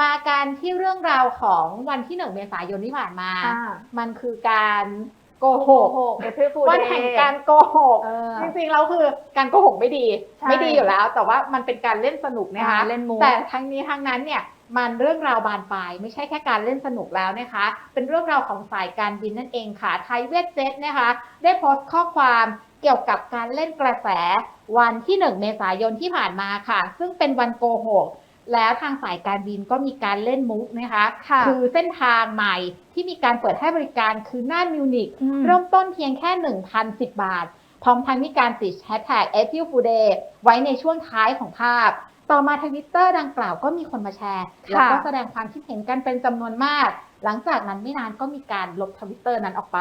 มาการที่เรื่องราวของวันที่หนึ่งเมษายนที่ผ่านมาอ่ามันคือการโกหโหกกเอพิฟูวันแห่งการโกหกเออจริงๆแล้วคือการโกหกไม่ดีใช่ไม่ดีอยู่แล้ว แต่ว่ามันเป็นการเล่นสนุกนะคะอ่าเล่นมุกแต่ทั้งนี้ทั้งนั้นเนี่ยมันเรื่องราวบานปลายไม่ใช่แค่การเล่นสนุกแล้วนะคะ เป็นเรื่องราวของสายการบินนั่นเองค่ะไทยเวทเจ็ตนะคะ ได้โพสต์ข้อความเกี่ยวกับการเล่นกระแสวันที่ 1 เมษายนที่ผ่านมาค่ะ ซึ่งเป็นวันโกหก แล้วทางสายการบินก็มีการเล่นมุกนะคะค่ะคือเส้นทางใหม่ที่มีการเปิดให้บริการคือน่านมิวนิกอืมเริ่มต้นเพียงแค่ 1,010 บาท พร้อมทั้งมีการติดแฮชแท็ก a p r i l f o o d a y ไว้ในช่วงท้ายของภาพ ต่อมาทวิตเตอร์ดังกล่าวก็มีคนมาแชร์ค่ะแล้วก็แสดงความคิดเห็นกันเป็นจำนวนมาก หลังจากนั้นไม่นานก็มีการลบทวิตเตอร์นั้นออกไป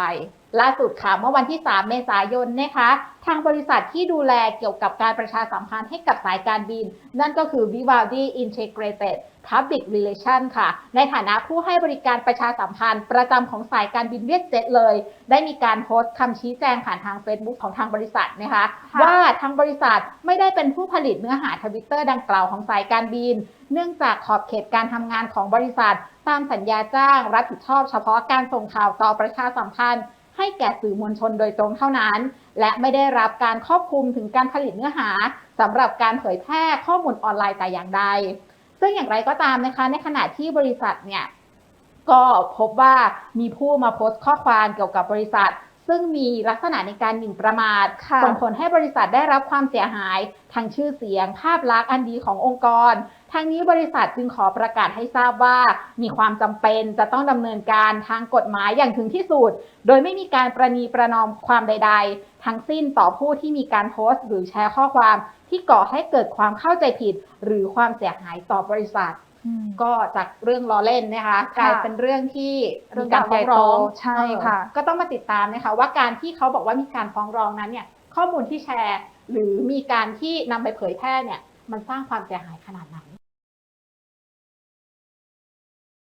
ล่าสุดค่ะ เมื่อวันที่ 3 เมษายนนะคะ ทางบริษัทที่ดูแลเกี่ยวกับการประชาสัมพันธ์ให้กับสายการบิน นั่นก็คือ Vivaldi Integrated Public Relation ค่ะ ในฐานะผู้ให้บริการประชาสัมพันธ์ ประจำของสายการบินเวียดเจ็ตเลย ได้มีการโพสต์คำชี้แจงผ่านทาง Facebook ของทางบริษัทนะคะค่ะว่าทางบริษัทไม่ได้เป็นผู้ผลิตเนื้อหาทวิตเตอร์ดังกล่าวของสายการบิน เนื่องจากขอบเขตการทำงานของบริษัท ตามสัญญาจ้าง รับผิดชอบเฉพาะการส่งข่าวต่อประชาสัมพันธ์ ให้แก่สื่อมวลชนโดยตรงเท่านั้น และไม่ได้รับการครอบคลุมถึงการผลิตเนื้อหาสำหรับการเผยแพร่ข้อมูลออนไลน์แต่อย่างใด ซึ่งอย่างไรก็ตามนะคะ ในขณะที่บริษัทเนี่ยก็พบว่ามีผู้มาโพสต์ข้อความเกี่ยวกับบริษัท ซึ่งมีลักษณะในการหมิ่นประมาทค่ะส่งผลให้บริษัทได้รับความเสียหายทางชื่อเสียง ภาพลักษณ์อันดีขององค์กรทางนี้บริษัทจึงขอประกาศให้ทราบว่ามีความจำเป็นจะต้องดำเนินการทางกฎหมายอย่างถึงที่สุด โดยไม่มีการประนีประนอมความใด ๆ ทั้งสิ้นต่อผู้ที่มีการโพสต์ หรือแชร์ข้อความที่ก่อให้เกิดความเข้าใจผิด หรือความเสียหายต่อบริษัทอืม ก็จากเรื่องล้อเล่นนะคะ กลายเป็นเรื่องที่มีการฟ้องร้องใช่ค่ะเออก็ต้องมาติดตามนะคะว่าการที่เขาบอกว่ามีการฟ้องร้องนั้นเนี่ยข้อมูลที่แชร์ หรือมีการที่นำไปเผยแพร่เนี่ยมันสร้างความเสียหายขนาดไหน